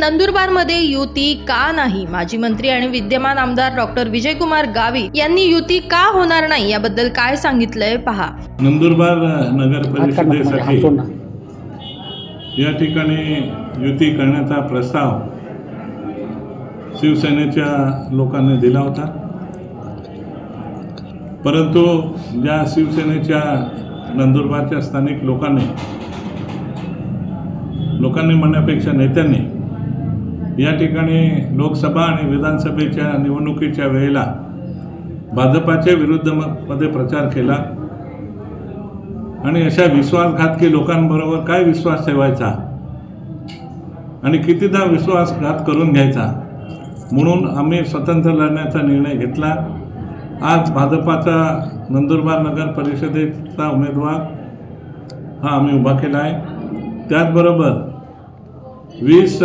नंदुरबारमध्ये युती का नाही? माजी मंत्री आणि विद्यमान आमदार डॉक्टर विजयकुमार गावित यांनी युती का होणार नाही? याबद्दल काय सांगितलंय पहा. नंदुरबार नगर परिषदेसाठी ना. या ठिकाणी युती करण्याचा प्रस्ताव शिवसेनेच्या लोकांनी दिला होता. परंतु ज्या शिवसेनेच्या नंदुरबारच्या स्थानिक लोकांनी लोकांनी म्हणण्यापेक्षा नेत्यांनी या ठिकाणी लोकसभा आणि विधानसभेच्या निवडणुकीच्या वेळेला भाजपाच्या विरुद्ध म- मध्ये प्रचार केला. आणि अशा विश्वासघातकी लोकांबरोबर काय विश्वास ठेवायचा? आणि कितीदा विश्वासघात करून घ्यायचा? म्हणून आम्ही स्वतंत्र लढण्याचा निर्णय घेतला. आज भाजपाचा नंदुरबार नगर परिषदेचा उमेदवार हा आम्ही उभा केला आहे. त्याचबरोबर वीस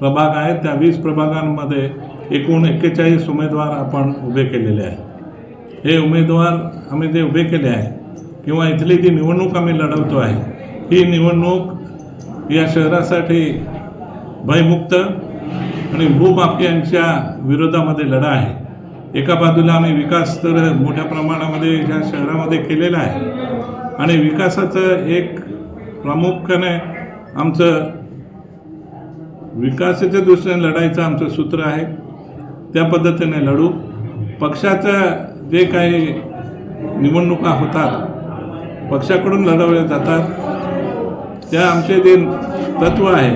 प्रभाग आहेत त्या वीस प्रभागांमध्ये एकूण एक्केचाळीस उमेदवार आपण उभे केलेले आहे हे उमेदवार आम्ही जे उभे केले आहे किंवा इथली जी निवडणूक आम्ही लढवतो आहे ही निवडणूक या शहरासाठी भयमुक्त आणि भूमाफियांच्या विरोधामध्ये लढा आहे. एका बाजूला आम्ही विकास तर मोठ्या प्रमाणामध्ये या शहरामध्ये केलेला आहे. आणि विकासाचं एक प्रामुख्याने आमचं विकासाच्या दृष्टीने लढायचं आमचं सूत्र आहे. त्या पद्धतीने लढू. पक्षाचं जे काही निवडणुका होतात पक्षाकडून लढवल्या जातात. त्या आमचे जे तत्त्व आहे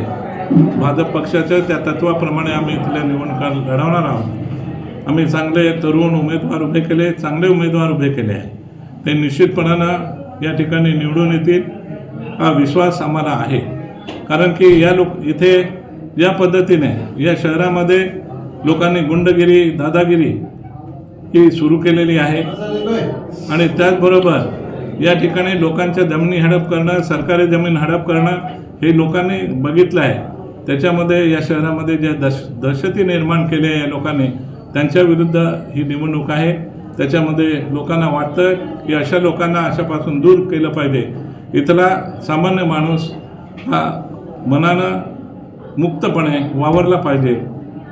भाजप पक्षाचं त्या तत्वाप्रमाणे आम्ही इथल्या निवडणुका लढवणार आहोत. आम्ही चांगले तरुण उमेदवार उभे केले चांगले उमेदवार उभे केले आहे. ते निश्चितपणानं या ठिकाणी निवडून येतील. हा विश्वास आम्हाला आहे. कारण की या लोक इथे या पद्धतीने या शहरामध्ये लोकांनी गुंडगिरी दादागिरी ही सुरू केलेली आहे. आणि त्याचबरोबर या ठिकाणी लोकांच्या जमिनी हडप करणं सरकारी जमीन हडप करणं हे लोकांनी बघितलं आहे. त्याच्यामध्ये या शहरामध्ये ज्या दश दहशती निर्माण केली आहे या लोकांनी त्यांच्या विरुद्ध ही निवडणूक आहे. त्याच्यामध्ये लोकांना वाटतं की अशा लोकांना अशापासून दूर केलं पाहिजे. इथला सामान्य माणूस हा मनानं मुक्तपणे वावरला पाहिजे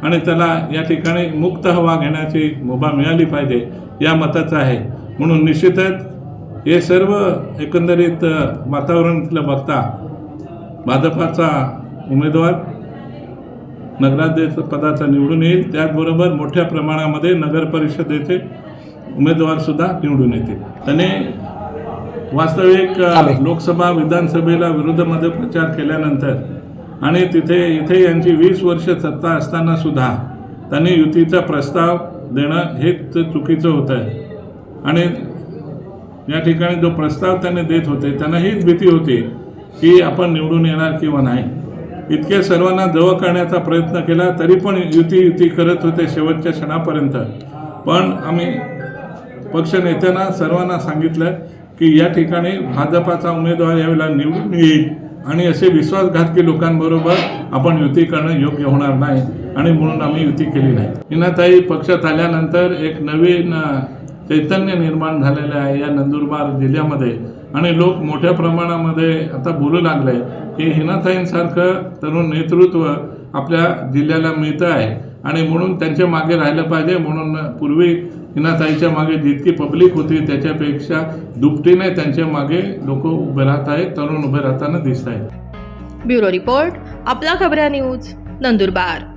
आणि त्याला या ठिकाणी मुक्त हवा घेण्याची मुभा मिळाली पाहिजे या मताचं आहे. म्हणून निश्चितच हे सर्व एकंदरीत अ, वातावरण इथलं बघता भाजपाचा उमेदवार नगराध्यक्ष पदाचा निवडून येईल. त्याचबरोबर मोठ्या प्रमाणामध्ये नगर परिषदेचे उमेदवारसुद्धा निवडून येतील. त्याने वास्तविक. लोकसभा विधानसभेला विरोधामध्ये प्रचार केल्यानंतर आणि तिथे इथे यांची वीस वर्ष सत्ता असताना सुद्धा त्यांनी युतीचा प्रस्ताव देणं हेच चुकीचं होतं आणि या ठिकाणी जो प्रस्ताव त्यांनी देत होते त्यांना हीच भीती होती की आपण निवडून येणार किंवा नाही. इतके सर्वांना जवळ करण्याचा प्रयत्न केला तरी पण युती युती करत होते शेवटच्या क्षणापर्यंत. पण आम्ही पक्षनेत्यांना सर्वांना सांगितलं की या ठिकाणी भाजपाचा उमेदवार यावेळेला निवडून येईल. आणि असे विश्वासघातकी लोकांबरोबर आपण युती करणं योग्य होणार नाही आणि म्हणून आम्ही युती केली नाही. हिनाताई पक्षात आल्यानंतर एक नवीन चैतन्य निर्माण झालेलं आहे या नंदुरबार जिल्ह्यामध्ये. आणि लोक मोठ्या प्रमाणामध्ये आता बोलू लागले की हिनाताईंसारखं तरुण नेतृत्व आपल्या जिल्ह्याला मिळतं आहे आणि म्हणून त्यांच्या मागे राहिलं पाहिजे म्हणून पूर्वी हिनाताईच्या मागे जितकी पब्लिक होती त्याच्यापेक्षा दुपटीने त्यांच्या मागे लोक उभे राहत आहेत तरुण उभे राहताना दिसत आहेत. ब्युरो रिपोर्ट आपला खबऱ्या न्यूज नंदुरबार.